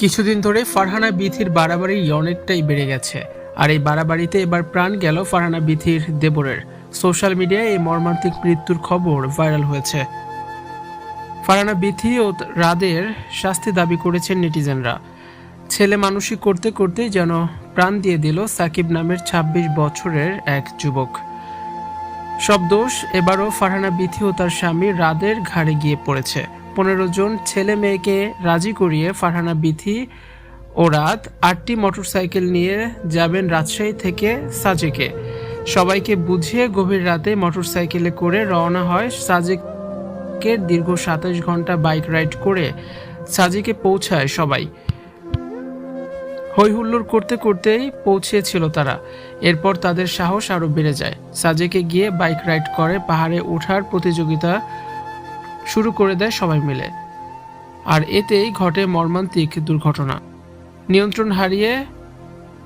কিছুদিন ধরে ফারহানা বিথির বাড়াবাড়ি অনেকটাই বেড়ে গেছে। আর এই বাড়াবাড়িতে এবার প্রাণ গেল ফারহানা বিথির দেবরের। সোশ্যাল মিডিয়ায় এই মর্মান্তিক মৃত্যুর খবর ভাইরাল হয়েছে। ফারহানা বিথি ও রাদের শাস্তি দাবি করেছেন নেটিজেনরা। ছেলে মানুষই করতে করতে যেন প্রাণ দিয়ে দিল সাকিব নামের ২৬ বছরের এক যুবক। সব দোষ এবারও ফারহানা বিথি ও তার স্বামী রাদের ঘাড়ে গিয়ে পড়েছে। পনেরো জন ছেলে মেয়েকে রাজি করিয়ে ফারহানা বিথি ও রাত আটটি মোটরসাইকেল নিয়ে যাবেন রাজশাহী থেকে সাজেকে। সবাইকে বুঝিয়ে গভীর রাতে মোটরসাইকেলে করে রওনা হয় সাজেকের দীর্ঘ সাতাশ ঘণ্টা বাইক রাইড করে সাজেকে পৌঁছায় সবাই। হই হুল্লোড় করতে করতেই পৌঁছেছিল তারা। এরপর তাদের সাহস আরও বেড়ে যায়। সাজেকে গিয়ে বাইক রাইড করে পাহাড়ে ওঠার প্রতিযোগিতা শুরু করে দেয় সবাই মিলে। আর এতেই ঘটে মর্মান্তিক দুর্ঘটনা। নিয়ন্ত্রণ হারিয়ে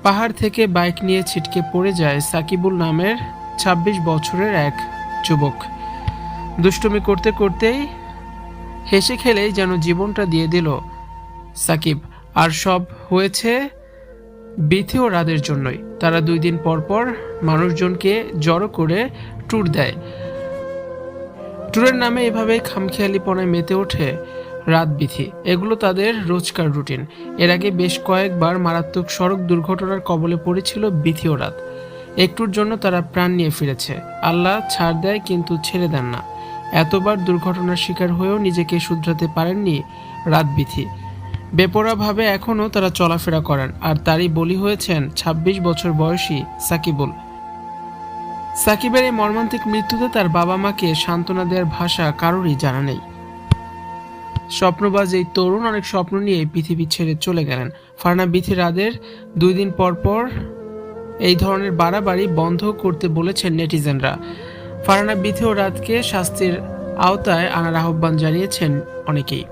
পাহাড় থেকে বাইক নিয়ে ছিটকে পড়ে যায় সাকিবুল নামের ২৬ বছরের এক যুবক। দুষ্টুমি করতে করতেই হেসে খেলেই যেন জীবনটা দিয়ে দিল সাকিব। আর সব হয়েছে বিথি ও রাদের জন্যই। তারা দুই দিন পর পর মানুষজনকে জড়ো করে ট্যুর দেয়। ট্যুরের নামে এভাবে খামখেয়ালিপনায় মেতে ওঠে রাত বিথি। এগুলো তাদের রোজকার রুটিন। এর আগে বেশ কয়েকবার মারাত্মক সড়ক দুর্ঘটনার কবলে পড়েছিল বিথি ও রাত। একটুর জন্য তারা প্রাণ নিয়ে ফিরেছে। আল্লাহ ছাড় দেয় কিন্তু ছেড়ে দেন না। এতবার দুর্ঘটনার শিকার হয়েও নিজেকে শুধরাতে পারেননি রাত বিথি বেপরাভাবে এখনও তারা চলাফেরা করেন, আর তারই বলি হয়েছেন ২৬ বছর বয়সী সাকিবুল। সাকিবের এই মর্মান্তিক মৃত্যুতে তার বাবা মাকে সান্ত্বনা দেওয়ার ভাষা কারোরই জানা নেই। স্বপ্নবাজ এই তরুণ অনেক স্বপ্ন নিয়ে পৃথিবী ছেড়ে চলে গেলেন। ফারনা বিথি রাদের দুই দিন পর পর এই ধরনের বাড়াবাড়ি বন্ধ করতে বলেছেন নেটিজেনরা। ফারহানা বিধি ও রাতকে শাস্তির আওতায় আনার আহ্বান জানিয়েছেন অনেকেই।